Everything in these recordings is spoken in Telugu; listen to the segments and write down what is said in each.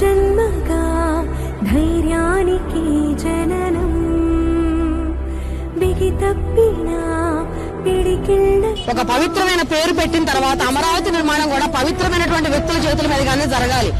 జన్మగా ధైర్యానికి జననం. బిగి తప్పిన ఒక పవిత్రమైన పేరు పెట్టిన తర్వాత అమరావతి నిర్మాణం కూడా పవిత్రమైనటువంటి వ్యక్తుల చేతుల మీదుగానే జరగాలి.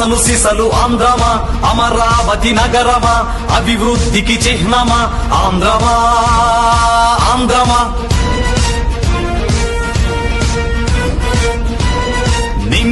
అసలు సిసలు ఆంధ్రమా? అమరావతి నగరమా? అభివృద్ధికి చిహ్నమా? ఆంధ్రమా? ఆంధ్రమా?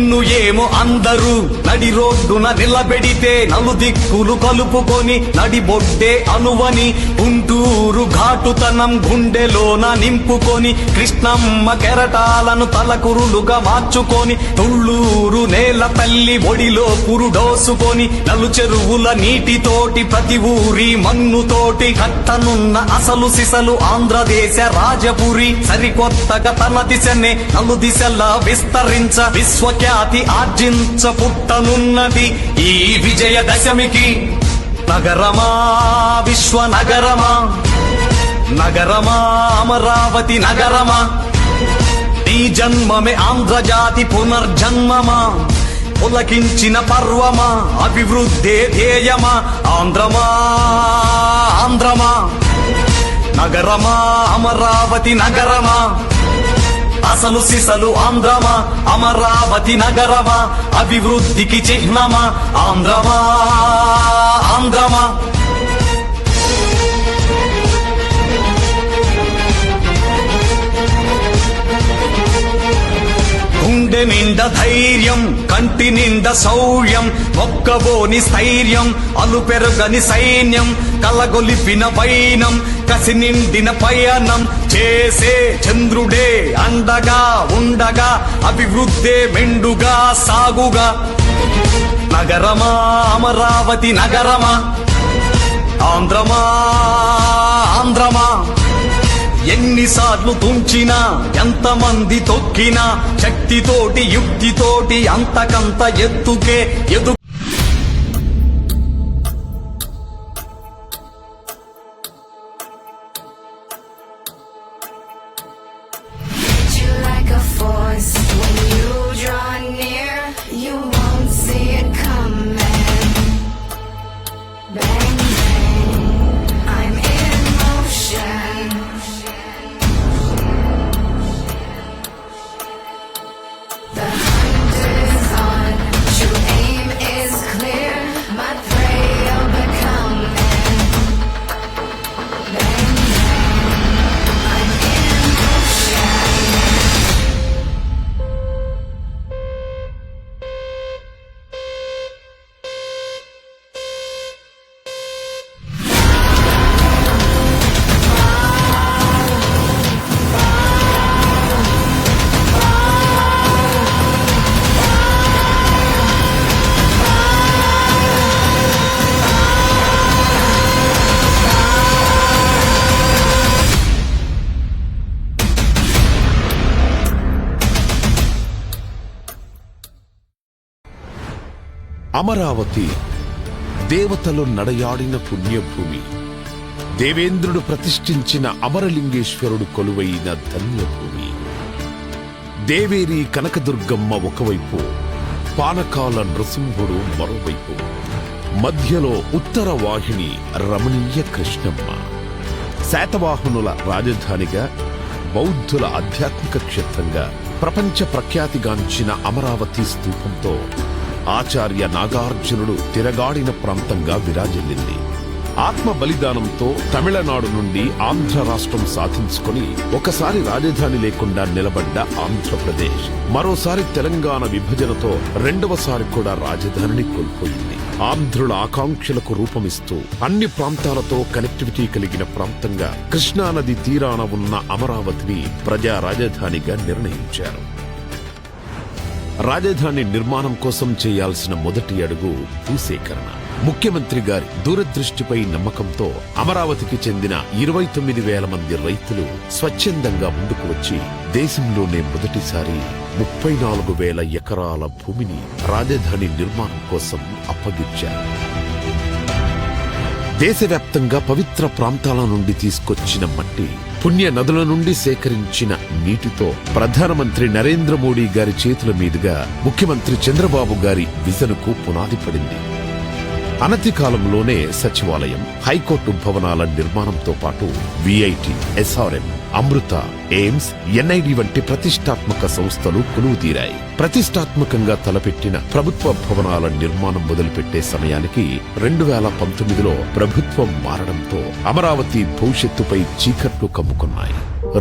నిన్ను ఏమో అందరూ. నడి రోడ్డున నిలబెడితే నలుదిక్కులు కలుపుకొని నడిబొడ్డే అనువని. గుంటూరు ఘాటుతనం గుండెలోన నింపుకొని కృష్ణమ్మ కెరటాలను తలకురులుగా మార్చుకొని. తుళ్ళూరు నేల తల్లి ఒడిలో కురుడోసుకొని నలు చెరువుల నీటితోటి ప్రతి ఊరి మన్నుతోటి కట్టనున్న అసలు సిసలు ఆంధ్రదేశ రాజపురి సరికొత్తగా తన దిశనే నలు దిశలా విస్తరించ విశ్వఖ్యాతి ఆర్జించ పుట్టనున్నది ఈ విజయ దశమికి. నగరమా విశ్వ నగరమా నగరమా అమరావతి నగరమా? నీ జన్మమే ఆంధ్రజాతి పునర్జన్మమా? పులకించిన పర్వమా? అభివృద్ధే ధ్యేయమా? ఆంధ్రమా ఆంధ్రమా? నగరమా అమరావతి నగరమా? అసలు సిసలు ఆంధ్రమా? అమరావతి నగరమా? అభివృద్ధికి చిహ్నమా? ఆంధ్రమా? ఆంధ్రమా? గుండె నిండా ధైర్యం కంటి నిండా శౌర్యం ఒక్కబోని స్థైర్యం అలుపెరుగని సైన్యం కలగొలిపిన వైనం కసి నిండిన పయనం చేసే చంద్రుడే అండగా ఉండగా అభివృద్ధే మెండుగా సాగుగా. నగరమా అమరావతి నగరమా ఆంధ్రమా ఎన్నిసార్లు తుంచినా ఎంతమంది తొక్కినా శక్తితోటి యుక్తితోటి అంతకంత ఎత్తుకే ఎదు అమరావతి దేవతలు నడయాడిన పుణ్యభూమి. దేవేంద్రుడు ప్రతిష్ఠించిన అమరలింగేశ్వరుడు కొలువైన ధన్యభూమి. దేవేరి కనకదుర్గమ్మ ఒకవైపు పానకాల నృసింహుడు మరోవైపు మధ్యలో ఉత్తర వాహిని రమణీయ కృష్ణమ్మ. శాతవాహనుల రాజధానిగా బౌద్ధుల ఆధ్యాత్మిక క్షేత్రంగా ప్రపంచ ప్రఖ్యాతిగాంచిన అమరావతి స్తూపంతో ఆచార్య నాగార్జునుడు తిరగాడిన ప్రాంతంగా విరాజిల్లింది. ఆత్మ బలిదానంతో తమిళనాడు నుండి ఆంధ్ర రాష్ట్రం సాధించుకొని ఒకసారి రాజధాని లేకుండా నిలబడ్డ ఆంధ్రప్రదేశ్. మరోసారి తెలంగాణ విభజనతో రెండవసారి కూడా రాజధానిని కోల్పోయింది. ఆంధ్రుల ఆకాంక్షలకు రూపమిస్తూ అన్ని ప్రాంతాలతో కనెక్టివిటీ కలిగిన ప్రాంతంగా కృష్ణానది తీరాన ఉన్న అమరావతిని ప్రజా రాజధానిగా నిర్ణయించారు. రాజధాని నిర్మాణం కోసం చేయాల్సిన మొదటి అడుగు భూసేకరణ. ముఖ్యమంత్రి గారి దూరదృష్టిపై నమ్మకంతో అమరావతికి చెందిన ఇరవై తొమ్మిది వేల మంది రైతులు స్వచ్ఛందంగా ముందుకు వచ్చి దేశంలోనే మొదటిసారి ముప్పై నాలుగు వేల ఎకరాల భూమిని రాజధాని నిర్మాణం కోసం అప్పగించారు. దేశవ్యాప్తంగా పవిత్ర ప్రాంతాల నుండి తీసుకొచ్చిన మట్టి పుణ్య నదుల నుండి సేకరించిన నీటితో ప్రధానమంత్రి నరేంద్ర మోడీ గారి చేతుల మీదుగా ముఖ్యమంత్రి చంద్రబాబు గారి విజనకు పునాది పడింది. అనతి కాలంలోనే సచివాలయం హైకోర్టు భవనాల నిర్మాణంతో పాటు VIT SRM Amrita AIIMS NID వంటి ప్రతిష్టాత్మక సంస్థలు కొలువుతీరాయి ప్రతిష్టాత్మకంగా తలపెట్టిన ప్రభుత్వ భవనాల నిర్మాణం మొదలుపెట్టే సమయానికి రెండు వేల పంతొమ్మిదిలో ప్రభుత్వం మారడంతో అమరావతి భవిష్యత్తుపై చీకట్లు కమ్ముకున్నాయి.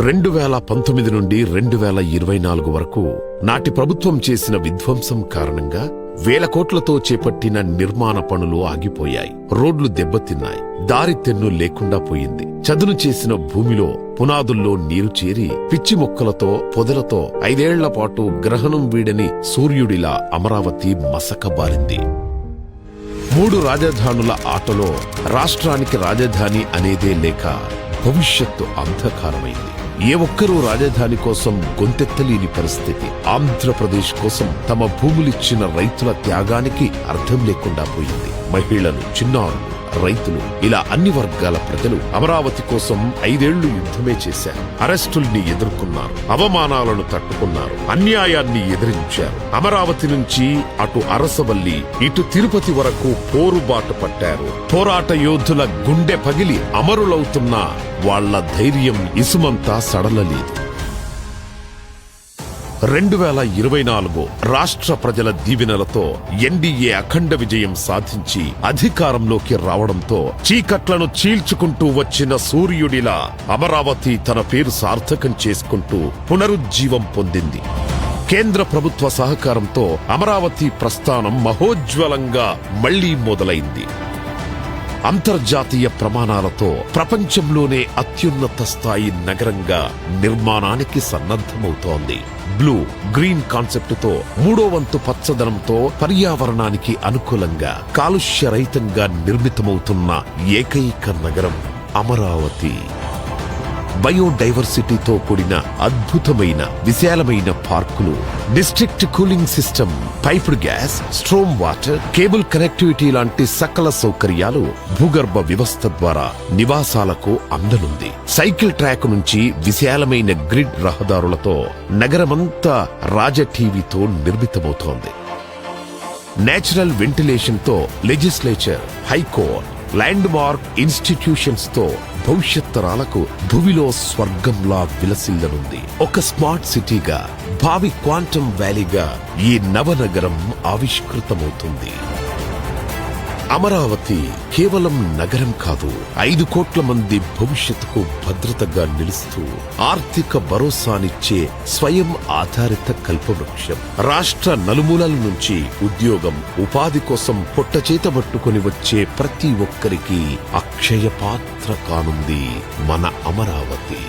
రెండు వేల పంతొమ్మిది నుండి రెండు వేల ఇరవై నాలుగు వరకు నాటి ప్రభుత్వం చేసిన విధ్వంసం కారణంగా వేల కోట్లతో చేపట్టిన నిర్మాణ పనులు ఆగిపోయాయి. రోడ్లు దెబ్బతిన్నాయి. దారి తెన్ను లేకుండా పోయింది. చదును చేసిన భూమిలో పునాదుల్లో నీరు చేరి పిచ్చి మొక్కలతో పొదలతో ఐదేళ్ళ పాటు గ్రహణం వీడని సూర్యుడిలా అమరావతి మసకబారింది. మూడు రాజధానుల ఆటలో రాష్ట్రానికి రాజధాని అనేదే లేక భవిష్యత్తు అంధకారమైంది. ఏ ఒక్కరూ రాజధాని కోసం గొంతెత్తలేని పరిస్థితి. ఆంధ్రప్రదేశ్ కోసం తమ భూములిచ్చిన రైతుల త్యాగానికి అర్థం లేకుండా పోయింది. మహిళలు చిన్నారులు రైతులు ఇలా అన్ని వర్గాల ప్రజలు అమరావతి కోసం ఐదేళ్ళు యుద్ధమే చేశారు. అరెస్టుల్ని ఎదుర్కొన్నారు అవమానాలను తట్టుకున్నారు అన్యాయాన్ని ఎదిరించారు. అమరావతి నుంచి అటు అరసవల్లి ఇటు తిరుపతి వరకు పోరుబాటు పట్టారు. పోరాట యోధుల గుండె పగిలి అమరులవుతున్న వాళ్ళ ధైర్యం ఇసుమంతా సడలలేదు. రెండు వేల ఇరవై నాలుగు రాష్ట్ర ప్రజల దీవెనలతో ఎన్డీఏ అఖండ విజయం సాధించి అధికారంలోకి రావడంతో చీకట్లను చీల్చుకుంటూ వచ్చిన సూర్యుడిలా అమరావతి తన పేరు సార్థకం చేసుకుంటూ పునరుజ్జీవం పొందింది. కేంద్ర ప్రభుత్వ సహకారంతో అమరావతి ప్రస్థానం మహోజ్వలంగా మళ్ళీ మొదలైంది. అంతర్జాతీయ ప్రమాణాలతో ప్రపంచంలోనే అత్యున్నత స్థాయి నగరంగా నిర్మాణానికి సన్నద్ధమవుతోంది. బ్లూ గ్రీన్ కాన్సెప్టుతో మూడో వంతు పచ్చదనంతో పర్యావరణానికి అనుకూలంగా కాలుష్య రహితంగా నిర్మితమవుతున్న ఏకైక నగరం అమరావతి. బయోడైవర్సిటీతో కూడిన అద్భుతమైన విశాలమైన పార్కులు. District cooling system piped gas storm water cable connectivity లాంటి సకల సౌకర్యాలు భూగర్భ వ్యవస్థ ద్వారా నివాసాలకు అందనుంది. సైకిల్ ట్రాక్ నుంచి విశాలమైన గ్రిడ్ రహదారులతో నగరమంతా రాజ టీవీతో నిర్మితమవుతోంది. నేచురల్ వెంటిలేషన్తో లెజిస్లేచర్ హైకోర్ట్ ల్యాండ్ మార్క్ ఇన్స్టిట్యూషన్స్తో భవిష్యత్ తరాలకు భూమిలో స్వర్గంలా విలసిల్లనుంది. ఒక స్మార్ట్ సిటీగా భావి క్వాంటమ్ వ్యాలీగా ఈ నవనగరం ఆవిష్కృతమవుతుంది. అమరావతి కేవలం నగరం కాదు ఐదు కోట్ల మంది భవిష్యత్తుకు భద్రతగా నిలుస్తూ ఆర్థిక భరోసానిచ్చే స్వయం ఆధారిత కల్పవృక్షం. రాష్ట్ర నలుమూలల నుంచి ఉద్యోగం ఉపాధి కోసం పొట్ట చేత పట్టుకుని వచ్చే ప్రతి ఒక్కరికి అక్షయ పాత్ర కానుంది మన అమరావతి.